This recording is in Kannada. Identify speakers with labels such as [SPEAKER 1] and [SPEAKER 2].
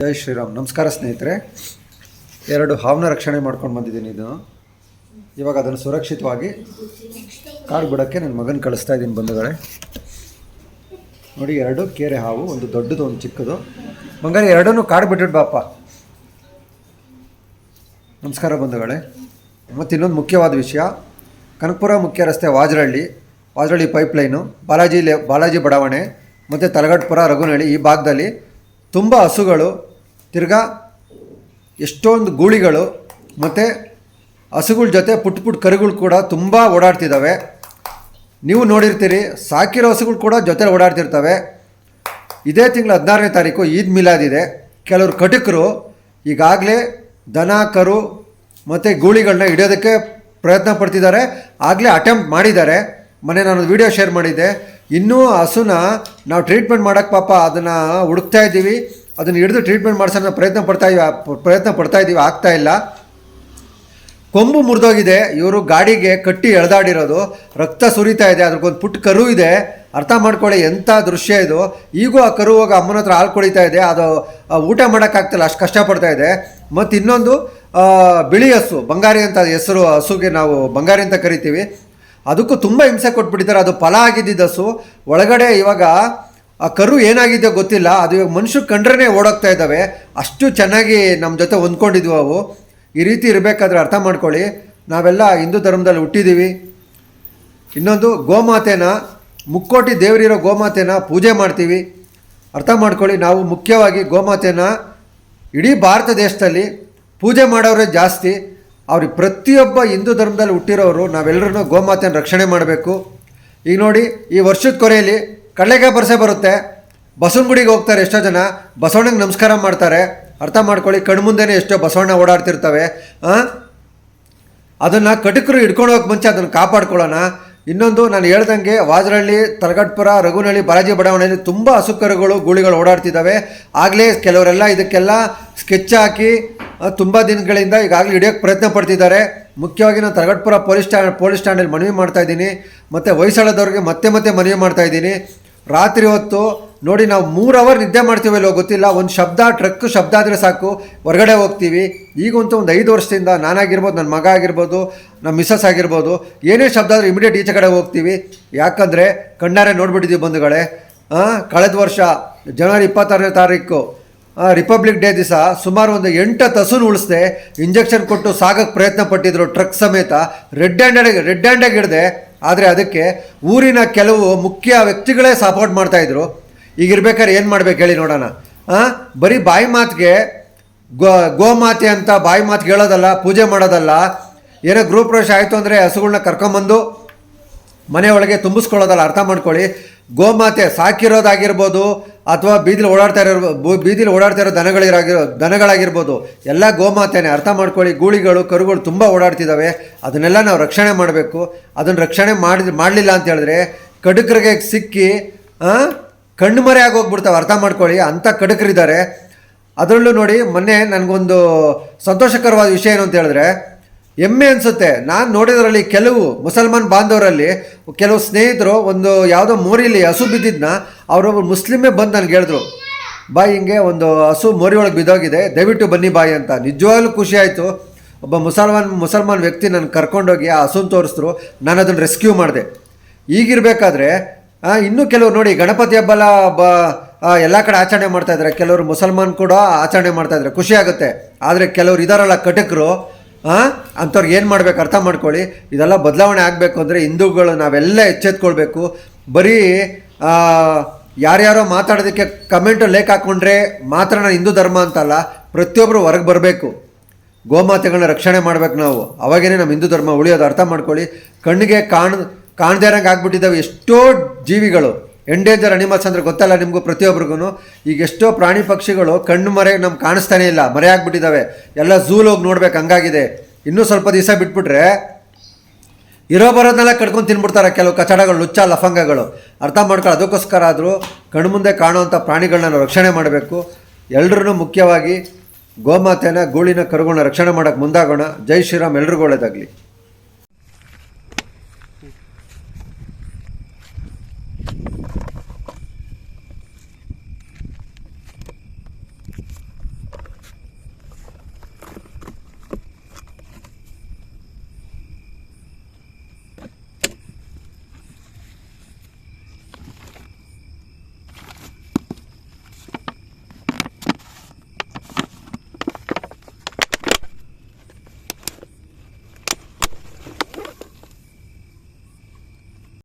[SPEAKER 1] ಜೈ ಶ್ರೀರಾಮ್. ನಮಸ್ಕಾರ ಸ್ನೇಹಿತರೆ. ಎರಡು ಹಾವನ್ನ ರಕ್ಷಣೆ ಮಾಡ್ಕೊಂಡು ಬಂದಿದ್ದೀನಿ ಇದು. ಇವಾಗ ಅದನ್ನು ಸುರಕ್ಷಿತವಾಗಿ ಕಾಡು ಬಿಡೋಕ್ಕೆ ನನ್ನ ಮಗನ ಕಳಿಸ್ತಾ ಇದ್ದೀನಿ ಬಂಧುಗಳೇ. ನೋಡಿ, ಎರಡು ಕೇರೆ ಹಾವು, ಒಂದು ದೊಡ್ಡದು, ಒಂದು ಚಿಕ್ಕದು. ಬಂಗಾರ, ಎರಡನ್ನೂ ಕಾಡು ಬಿಟ್ಟಿಡ್ ಬಾಪ. ನಮಸ್ಕಾರ ಬಂಧುಗಳೇ. ಮತ್ತು ಇನ್ನೊಂದು ಮುಖ್ಯವಾದ ವಿಷಯ. ಕನಕಪುರ ಮುಖ್ಯ ರಸ್ತೆ ವಾಜರಳ್ಳಿ ವಾಜರಳ್ಳಿ ಪೈಪ್ಲೈನು, ಬಾಲಾಜಿ ಬಾಲಾಜಿ ಬಡಾವಣೆ, ಮತ್ತು ತಲಗಟ್ಪುರ ರಘುನಹಳ್ಳಿ ಈ ಭಾಗದಲ್ಲಿ ತುಂಬ ಹಸುಗಳು ತಿರ್ಗಾ ಎಷ್ಟೊಂದು ಗೂಳಿಗಳು ಮತ್ತು ಹಸುಗಳ ಜೊತೆ ಪುಟ್ಟ ಪುಟ್ಟ ಕರುಗಳು ಕೂಡ ತುಂಬ ಓಡಾಡ್ತಿದ್ದಾವೆ ನೀವು ನೋಡಿರ್ತೀರಿ, ಸಾಕಿರೋ ಹಸುಗಳು ಕೂಡ ಜೊತೆ ಓಡಾಡ್ತಿರ್ತವೆ. ಇದೇ ತಿಂಗಳು ಹದಿನಾರನೇ ತಾರೀಕು ಈದ್ ಮಿಲಾದ್ ಇದೆ. ಕೆಲವರು ಕಟುಕರು ಈಗಾಗಲೇ ದನ, ಕರು ಮತ್ತು ಗೂಳಿಗಳನ್ನ ಹಿಡಿಯೋದಕ್ಕೆ ಪ್ರಯತ್ನ ಪಡ್ತಿದ್ದಾರೆ ಆಗಲೇ ಅಟೆಂಪ್ಟ್ ಮಾಡಿದ್ದಾರೆ ಮನೆ ನಾನು ವಿಡಿಯೋ ಶೇರ್ ಮಾಡಿದ್ದೆ. ಇನ್ನೂ ಹಸುನ ನಾವು ಟ್ರೀಟ್ಮೆಂಟ್ ಮಾಡೋಕ್ಕೆ ಪಾಪ ಅದನ್ನು ಹುಡುಕ್ತಾ ಇದ್ದೀವಿ. ಅದನ್ನು ಹಿಡಿದು ಟ್ರೀಟ್ಮೆಂಟ್ ಮಾಡಿಸೋಣ ಪ್ರಯತ್ನ ಪಡ್ತಾ ಪ್ರಯತ್ನ ಪಡ್ತಾ ಇದ್ದೀವಿ ಆಗ್ತಾ ಇಲ್ಲ. ಕೊಂಬು ಮುರಿದೋಗಿದೆ, ಇವರು ಗಾಡಿಗೆ ಕಟ್ಟಿ ಎಳೆದಾಡಿರೋದು, ರಕ್ತ ಸುರಿತಾ ಇದೆ ಅದಕ್ಕೊಂದು ಪುಟ್ಟ ಕರು ಇದೆ. ಅರ್ಥ ಮಾಡ್ಕೊಳ್ಳಿ ಎಂಥ ದೃಶ್ಯ ಇದು. ಈಗೂ ಆ ಕರು ಹೋಗಿ ಅಮ್ಮನ ಹತ್ರ ಹಾಲು ಕುಡಿತಾ ಇದೆ, ಅದು ಊಟ ಮಾಡೋಕ್ಕಾಗ್ತಿಲ್ಲ ಅಷ್ಟು ಕಷ್ಟಪಡ್ತಾ ಇದೆ. ಮತ್ತು ಇನ್ನೊಂದು ಬಿಳಿ ಹಸು, ಬಂಗಾರಿ ಅಂತ ಹೆಸರು ಹಸುಗೆ ನಾವು ಬಂಗಾರಿ ಅಂತ ಕರಿತೀವಿ. ಅದಕ್ಕೂ ತುಂಬ ಹಿಂಸೆ ಕೊಟ್ಬಿಟ್ಟಿದ್ದಾರೆ, ಅದು ಫಲ ಆಗಿದ್ದಿದ್ದ ಹಸು. ಒಳಗಡೆ ಇವಾಗ ಆ ಕರು ಏನಾಗಿದೆ ಗೊತ್ತಿಲ್ಲ. ಅದು ಇವಾಗ ಮನುಷ್ಯ ಕಂಡ್ರೇ ಓಡೋಗ್ತಾ ಇದ್ದಾವೆ. ಅಷ್ಟು ಚೆನ್ನಾಗಿ ನಮ್ಮ ಜೊತೆ ಹೊಂದ್ಕೊಂಡಿದ್ವು ಅವು. ಈ ರೀತಿ ಇರಬೇಕಾದ್ರೆ ಅರ್ಥ ಮಾಡ್ಕೊಳ್ಳಿ. ನಾವೆಲ್ಲ ಹಿಂದೂ ಧರ್ಮದಲ್ಲಿ ಹುಟ್ಟಿದ್ದೀವಿ ಇನ್ನೊಂದು ಗೋಮಾತೆನ, ಮುಕ್ಕೋಟಿ ದೇವರಿರೋ ಗೋಮಾತೆನ ಪೂಜೆ ಮಾಡ್ತೀವಿ. ಅರ್ಥ ಮಾಡ್ಕೊಳ್ಳಿ, ನಾವು ಮುಖ್ಯವಾಗಿ ಗೋಮಾತೆನ ಇಡೀ ಭಾರತ ದೇಶದಲ್ಲಿ ಪೂಜೆ ಮಾಡೋರೇ ಜಾಸ್ತಿ. ಅವ್ರಿಗೆ ಪ್ರತಿಯೊಬ್ಬ ಹಿಂದೂ ಧರ್ಮದಲ್ಲಿ ಹುಟ್ಟಿರೋರು ನಾವೆಲ್ಲರೂ ಗೋಮಾತೆನ ರಕ್ಷಣೆ ಮಾಡಬೇಕು. ಈಗ ನೋಡಿ, ಈ ವರ್ಷದ ಕೊನೆಯಲ್ಲಿ ಕಡಲೆಕಾಯಿ ಬರ್ಸೆ ಬರುತ್ತೆ. ಬಸವನಗುಡಿಗೆ ಹೋಗ್ತಾರೆ ಎಷ್ಟೋ ಜನ. ಬಸವಣ್ಣಗೆ ನಮಸ್ಕಾರ ಮಾಡ್ತಾರೆ. ಅರ್ಥ ಮಾಡ್ಕೊಳ್ಳಿ ಕಣ್ಮುಂದೆನೇ ಎಷ್ಟೋ ಬಸವಣ್ಣ ಓಡಾಡ್ತಿರ್ತವೆ. ಅದನ್ನು ಕಟಕರು ಹಿಡ್ಕೊಂಡು ಹೋಗಕ್ಕೆ ಮುಂಚೆ ಅದನ್ನು ಕಾಪಾಡ್ಕೊಳ್ಳೋಣ. ಇನ್ನೊಂದು, ನಾನು ಹೇಳ್ದಂಗೆ ವಾಜರಹಳ್ಳಿ, ತರಗಟ್ಪುರ ರಘುನಹಳ್ಳಿ ಬಾಲಾಜಿ ಬಡಾವಣೆಯಲ್ಲಿ ತುಂಬ ಹಸುಕರುಗಳು ಗೂಳಿಗಳು ಓಡಾಡ್ತಿದ್ದಾವೆ. ಆಗಲೇ ಕೆಲವರೆಲ್ಲ ಇದಕ್ಕೆಲ್ಲ ಸ್ಕೆಚ್ ಹಾಕಿ ತುಂಬ ದಿನಗಳಿಂದ ಈಗಾಗಲೇ ಹಿಡಿಯೋಕ್ಕೆ ಪ್ರಯತ್ನ ಪಡ್ತಿದ್ದಾರೆ. ಮುಖ್ಯವಾಗಿ ನಾನು ತಲಗಟ್ಪುರ ಪೊಲೀಸ್ ಸ್ಟ್ಯಾಂಡ್ ಪೊಲೀಸ್ ಸ್ಟ್ಯಾಂಡಲ್ಲಿ ಮನವಿ ಮಾಡ್ತಾ ಇದ್ದೀನಿ. ಮತ್ತು ಹೊಯ್ಸಳದವ್ರಿಗೆ ಮತ್ತೆ ಮತ್ತೆ ಮನವಿ ಮಾಡ್ತಾ ಇದ್ದೀನಿ. ರಾತ್ರಿ ಹೊತ್ತು ನೋಡಿ ನಾವು ಮೂರು ಅವರ್ ನಿದ್ದೆ ಮಾಡ್ತೀವಲ್ಲೋ ಗೊತ್ತಿಲ್ಲ. ಒಂದು ಶಬ್ದ, ಟ್ರಕ್ ಶಬ್ದ ಆದರೆ ಸಾಕು. ಹೊರಗಡೆ ಹೋಗ್ತೀವಿ. ಈಗಂತೂ ಒಂದು ಐದು ವರ್ಷದಿಂದ ನಾನಾಗಿರ್ಬೋದು ನನ್ನ ಮಗ ಆಗಿರ್ಬೋದು ನಮ್ಮ ಮಿಸ್ಸಸ್ ಆಗಿರ್ಬೋದು, ಏನೇ ಶಬ್ದ ಆದರೂ ಇಮಿಡಿಯೇಟ್ ಈಚೆ ಕಡೆ ಹೋಗ್ತೀವಿ. ಯಾಕಂದರೆ ಕಣ್ಣಾರೆ ನೋಡಿಬಿಟ್ಟಿದ್ದೀವಿ ಬಂಧುಗಳೇ. ಕಳೆದ ವರ್ಷ ಜನವರಿ ಇಪ್ಪತ್ತಾರನೇ ತಾರೀಕು ರಿಪಬ್ಲಿಕ್ ಡೇ ದಿವಸ ಸುಮಾರು ಒಂದು ಎಂಟು ಹಸುನ ಉಳಿಸ್ದೆ. ಇಂಜೆಕ್ಷನ್ ಕೊಟ್ಟು ಸಾಗಕ್ಕೆ ಪ್ರಯತ್ನ ಪಟ್ಟಿದ್ರು ಟ್ರಕ್ ಸಮೇತ. ರೆಡ್ ಹ್ಯಾಂಡೆಡ್ ರೆಡ್ ಹ್ಯಾಂಡಾಗಿ ಹಿಡ್ದೆ. ಆದರೆ ಅದಕ್ಕೆ ಊರಿನ ಕೆಲವು ಮುಖ್ಯ ವ್ಯಕ್ತಿಗಳೇ ಸಪೋರ್ಟ್ ಮಾಡ್ತಾಯಿದ್ರು ಈಗ ಇರ್ಬೇಕಾದ್ರೆ ಏನು ಮಾಡ್ಬೇಕು ಹೇಳಿ ನೋಡೋಣ. ಹಾಂ ಬರೀ ಬಾಯಿ ಮಾತಿಗೆ ಗೋ, ಗೋಮಾತೆ ಅಂತ ಬಾಯಿ ಮಾತು ಹೇಳೋದಲ್ಲ, ಪೂಜೆ ಮಾಡೋದಲ್ಲ, ಏನೋ ಗೃಹ ಪ್ರವೇಶ ಆಯಿತು ಅಂದರೆ ಹಸುಗಳನ್ನ ಕರ್ಕೊಂಬಂದು ಮನೆ ಒಳಗೆ ತುಂಬಿಸ್ಕೊಳ್ಳೋದಲ್ಲ, ಅರ್ಥ ಮಾಡ್ಕೊಳ್ಳಿ. ಗೋಮಾತೆ ಸಾಕಿರೋದಾಗಿರ್ಬೋದು ಅಥವಾ ಬೀದಿಲಿ ಓಡಾಡ್ತಾ ಇರೋ ಬೀದಿಲಿ ಓಡಾಡ್ತಾ ಇರೋ ದನಗಳಿರಾಗಿರೋ ದನಗಳಾಗಿರ್ಬೋದು, ಎಲ್ಲ ಗೋಮಾತೆನೇ ಅರ್ಥ ಮಾಡ್ಕೊಳ್ಳಿ. ಗೂಳಿಗಳು, ಕರುಗಳು ತುಂಬ ಓಡಾಡ್ತಿದ್ದಾವೆ ಅದನ್ನೆಲ್ಲ ನಾವು ರಕ್ಷಣೆ ಮಾಡಬೇಕು. ಅದನ್ನು ರಕ್ಷಣೆ ಮಾಡಿ ಮಾಡಲಿಲ್ಲ ಅಂತ ಹೇಳಿದ್ರೆ ಕಡುಕರಿಗೆ ಸಿಕ್ಕಿ ಕಣ್ಮರೆ ಆಗೋಗ್ಬಿಡ್ತಾವೆ. ಅರ್ಥ ಮಾಡ್ಕೊಳ್ಳಿ. ಅಂಥ ಕಡುಕರಿದ್ದಾರೆ. ಅದರಲ್ಲೂ ನೋಡಿ, ಮೊನ್ನೆ ನನಗೊಂದು ಸಂತೋಷಕರವಾದ ವಿಷಯ ಏನು ಅಂತ ಹೇಳಿದ್ರೆ ಹೆಮ್ಮೆ ಅನಿಸುತ್ತೆ. ನಾನು ನೋಡಿದ್ರಲ್ಲಿ ಕೆಲವು ಮುಸಲ್ಮಾನ್ ಬಾಂಧವರಲ್ಲಿ ಕೆಲವು ಸ್ನೇಹಿತರು ಒಂದು ಯಾವುದೋ ಮೋರಿಲಿ ಹಸು ಬಿದ್ದಿದ್ನ ಅವರೊಬ್ಬರು ಮುಸ್ಲಿಮೇ ಬಂದು ನನಗೆ ಹೇಳಿದ್ರು ಬಾಯ್ ಹಿಂಗೆ ಒಂದು ಹಸು ಮೋರಿ ಒಳಗೆ ಬಿದ್ದೋಗಿದೆ, ದಯವಿಟ್ಟು ಬನ್ನಿ ಬಾಯಿ ಅಂತ. ನಿಜವಾಗ್ಲೂ ಖುಷಿ ಆಯಿತು. ಒಬ್ಬ ಮುಸಲ್ಮಾನ್ ಮುಸಲ್ಮಾನ್ ವ್ಯಕ್ತಿ ನನ್ನ ಕರ್ಕೊಂಡೋಗಿ ಆ ಹಸುನ ತೋರಿಸಿದ್ರು, ನಾನು ಅದನ್ನು ರೆಸ್ಕ್ಯೂ ಮಾಡಿದೆ. ಈಗಿರಬೇಕಾದ್ರೆ ಇನ್ನೂ ಕೆಲವರು ನೋಡಿ, ಗಣಪತಿ ಹಬ್ಬಲ, ಬ ಎಲ್ಲ ಕಡೆ ಆಚರಣೆ ಮಾಡ್ತಾಯಿದ್ದಾರೆ ಕೆಲವರು ಮುಸಲ್ಮಾನ್ ಕೂಡ ಆಚರಣೆ ಮಾಡ್ತಾ ಇದ್ದಾರೆ ಖುಷಿ ಆಗುತ್ತೆ. ಆದರೆ ಕೆಲವರು ಇದಾರಲ್ಲ ಕಟಕರು ಅಂಥವ್ರಿಗೆ ಏನು ಮಾಡಬೇಕು? ಅರ್ಥ ಮಾಡ್ಕೊಳ್ಳಿ. ಇದೆಲ್ಲ ಬದಲಾವಣೆ ಆಗಬೇಕು ಅಂದರೆ ಹಿಂದೂಗಳು ನಾವೆಲ್ಲ ಎಚ್ಚೆತ್ಕೊಳ್ಬೇಕು. ಬರೀ ಯಾರ್ಯಾರೋ ಮಾತಾಡೋದಕ್ಕೆ ಕಮೆಂಟು ಲೇಕ್ ಹಾಕ್ಕೊಂಡ್ರೆ ಮಾತ್ರ ನಾನು ಹಿಂದೂ ಧರ್ಮ ಅಂತಲ್ಲ ಪ್ರತಿಯೊಬ್ಬರು ಹೊರಗೆ ಬರಬೇಕು. ಗೋಮಾತೆಗಳನ್ನ ರಕ್ಷಣೆ ಮಾಡಬೇಕು ನಾವು. ಅವಾಗೇನೆ ನಮ್ಮ ಹಿಂದೂ ಧರ್ಮ ಉಳಿಯೋದು ಅರ್ಥ ಮಾಡ್ಕೊಳ್ಳಿ. ಕಣ್ಣಿಗೆ ಕಾಣ, ಕಾಣದೇ ಇರೋಂಗೆ ಆಗ್ಬಿಟ್ಟಿದ್ದಾವೆ ಎಷ್ಟೋ ಜೀವಿಗಳು. ಎಂಡೇಂಜರ್ ಅನಿಮಲ್ಸ್ ಅಂದರೆ ಗೊತ್ತಲ್ಲ ನಿಮಗೂ ಪ್ರತಿಯೊಬ್ಬರಿಗೂ ಈಗ ಎಷ್ಟೋ ಪ್ರಾಣಿ ಪಕ್ಷಿಗಳು ಕಣ್ಣು ಮರೆ ನಮ್ಗೆ ಕಾಣಿಸ್ತಾನೆ ಇಲ್ಲ, ಮರೆ ಆಗ್ಬಿಟ್ಟಿದ್ದಾವೆ ಎಲ್ಲ ಝೂಲ್ ಹೋಗಿ ನೋಡ್ಬೇಕು, ಹಂಗಾಗಿದೆ. ಇನ್ನೂ ಸ್ವಲ್ಪ ದಿವಸ ಬಿಟ್ಬಿಟ್ರೆ ಇರೋ ಬರೋದನ್ನೆಲ್ಲ ಕಡ್ಕೊಂಡು ತಿನ್ಬಿಡ್ತಾರೆ ಕೆಲವು ಕಚಡಗಳು, ಲುಚ್ಚ ಲಫಂಗಗಳು. ಅರ್ಥ ಮಾಡ್ಕೊಳ್ಳೋ ಅದಕ್ಕೋಸ್ಕರ ಆದರೂ ಕಣ್ಮುಂದೆ ಕಾಣುವಂಥ ಪ್ರಾಣಿಗಳನ್ನ ರಕ್ಷಣೆ ಮಾಡಬೇಕು. ಎಲ್ಲರೂ ಮುಖ್ಯವಾಗಿ ಗೋಮಾತೆನ, ಗೂಳಿನ ಕರುಗಳನ್ನ ರಕ್ಷಣೆ ಮಾಡೋಕ್ಕೆ ಮುಂದಾಗೋಣ. ಜೈ ಶ್ರೀರಾಮ್, ಎಲ್ರಿಗೂ ಒಳ್ಳೇದಾಗಲಿ.